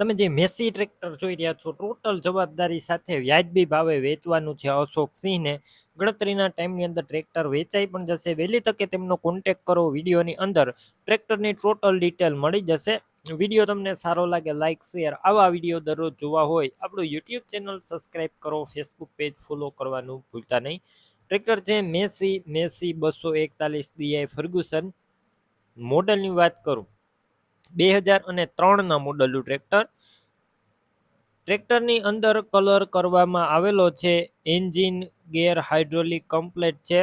તમે જે Massey tractor જોઈ રહ્યા છો, ટોટલ જવાબદારી સાથે વ્યાજબી ભાવે વેચવાનું છે અશોક સિંહને. ગણતરીના ટાઈમની અંદર ટ્રેક્ટર વેચાઈ પણ જશે. વહેલી તકે તેમનો કોન્ટેક કરો વિડીયોની અંદર. ટ્રેક્ટરની ટોટલ ડિટેલ મળી જશે. વીડિયો તમને સારો લાગે લાઇક શેર આવા વીડિયો દરરોજ જોવા હોય, આપણું યુટ્યુબ ચેનલ સબસ્ક્રાઈબ કરો ફેસબુક પેજ ફોલો કરવાનું ભૂલતા નહીં. ટ્રેક્ટર છે મેસી મેસી બસો એકતાલીસ ડીઆઈ ફર્ગ્યુસન મોડલની વાત કરું. બે હજાર અને ત્રણના મોડલનું ટ્રેક્ટર ટ્રેક્ટરની અંદર કલર કરવામાં આવેલો છે એન્જિન ગેર હાઇડ્રોલિક કમ્પ્લેટ છે.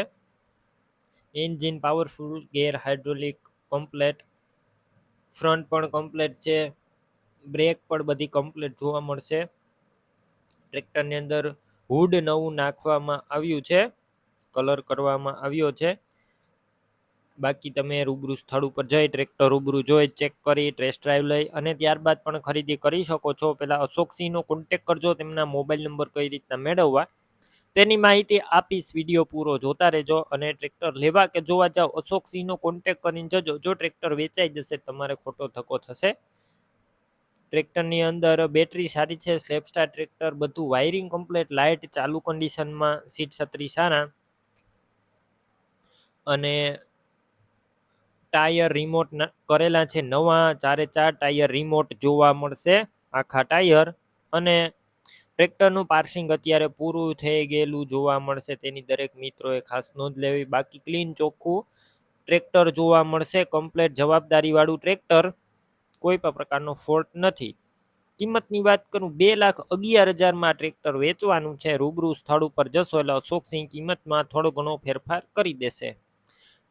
Engine powerful gear hydraulic complete front પણ કમ્પ્લેટ છે. બ્રેક પણ બધી કમ્પ્લેટ જોવા મળશે. ટ્રેક્ટરની અંદર હુડ નવું નાખવામાં આવ્યું છે. કલર કરવામાં આવ્યો છે. બાકી તમે રૂબરૂ સ્થળ ઉપર જઈ, ટ્રેક્ટર રૂબરૂ જોઈ ચેક કરી ટેસ્ટ ડ્રાઈવ લઈ અને ત્યારબાદ પણ ખરીદી કરી શકો છો. પહેલાં અશોકસિંહનો કોન્ટેક કરજો, તેમના મોબાઈલ નંબર કઈ રીતના મેળવવા. તેની માહિતી આપીશ વીડિયો પૂરો જોતા રહેજો અને ટ્રેક્ટર લેવા કે જોવા જાઓ અશોકસિંહનો કોન્ટેક કરીને જજો. જો ટ્રેક્ટર વેચાઈ જશે, તમારે ખોટો ધક્કો થશે. ટ્રેક્ટરની અંદર બેટરી સારી છે સ્લેપસ્ટાર ટ્રેક્ટર બધું વાયરિંગ કમ્પ્લીટ લાઇટ ચાલુ કન્ડિશનમાં સીટ છત્રી સારા અને ટાયર રિમોટ કરેલા છે. નવા ચારે ચાર ટાયર રિમોટ જોવા મળશે. આખા ટાયર અને ટ્રેક્ટરનું પાર્સિંગ અત્યારે પૂરું થઈ ગયેલું જોવા મળશે. તેની દરેક મિત્રોએ ખાસ નોંધ લેવી. બાકી ક્લીન ચોખ્ખું ટ્રેક્ટર જોવા મળશે. કમ્પ્લેટ જવાબદારીવાળું ટ્રેક્ટર કોઈ પણ પ્રકારનો ફોલ્ટ નથી. કિંમતની વાત કરું, બે લાખ અગિયાર હજારમાં ટ્રેક્ટર વેચવાનું છે. રૂબરૂ સ્થળ ઉપર જશો એટલે અશોકસિંહ કિંમતમાં થોડો ઘણો ફેરફાર કરી દેશે.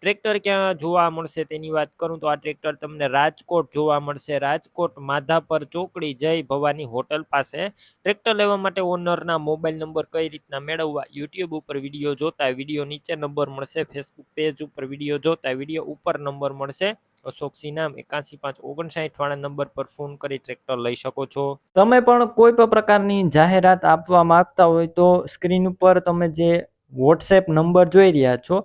ટ્રેક્ટર ક્યાં જોવા મળશે તેની વાત કરું તો આ ટ્રેક્ટર તમને રાજકોટ જોવા મળશે. રાજકોટ માધાપર ચોકડી જય ભવાની હોટલ પાસે. ટ્રેક્ટર લેવા માટે ઓનરના મોબાઈલ નંબર કઈ રીતના મેળવવા? યુટ્યુબ ઉપર વીડિયો જોતા વીડિયો નીચે નંબર મળશે. ફેસબુક પેજ ઉપર વીડિયો જોતા વીડિયો ઉપર નંબર મળશે. અશોકસિંહ નામ એકાસી પાંચ ઓગણસાઠ વાળા નંબર પર ફોન કરી ટ્રેક્ટર લઈ શકો છો. તમે પણ કોઈ પણ પ્રકારની જાહેરાત આપવા માંગતા હોય તો સ્ક્રીન ઉપર તમે જે વોટ્સએપ નંબર જોઈ રહ્યા છો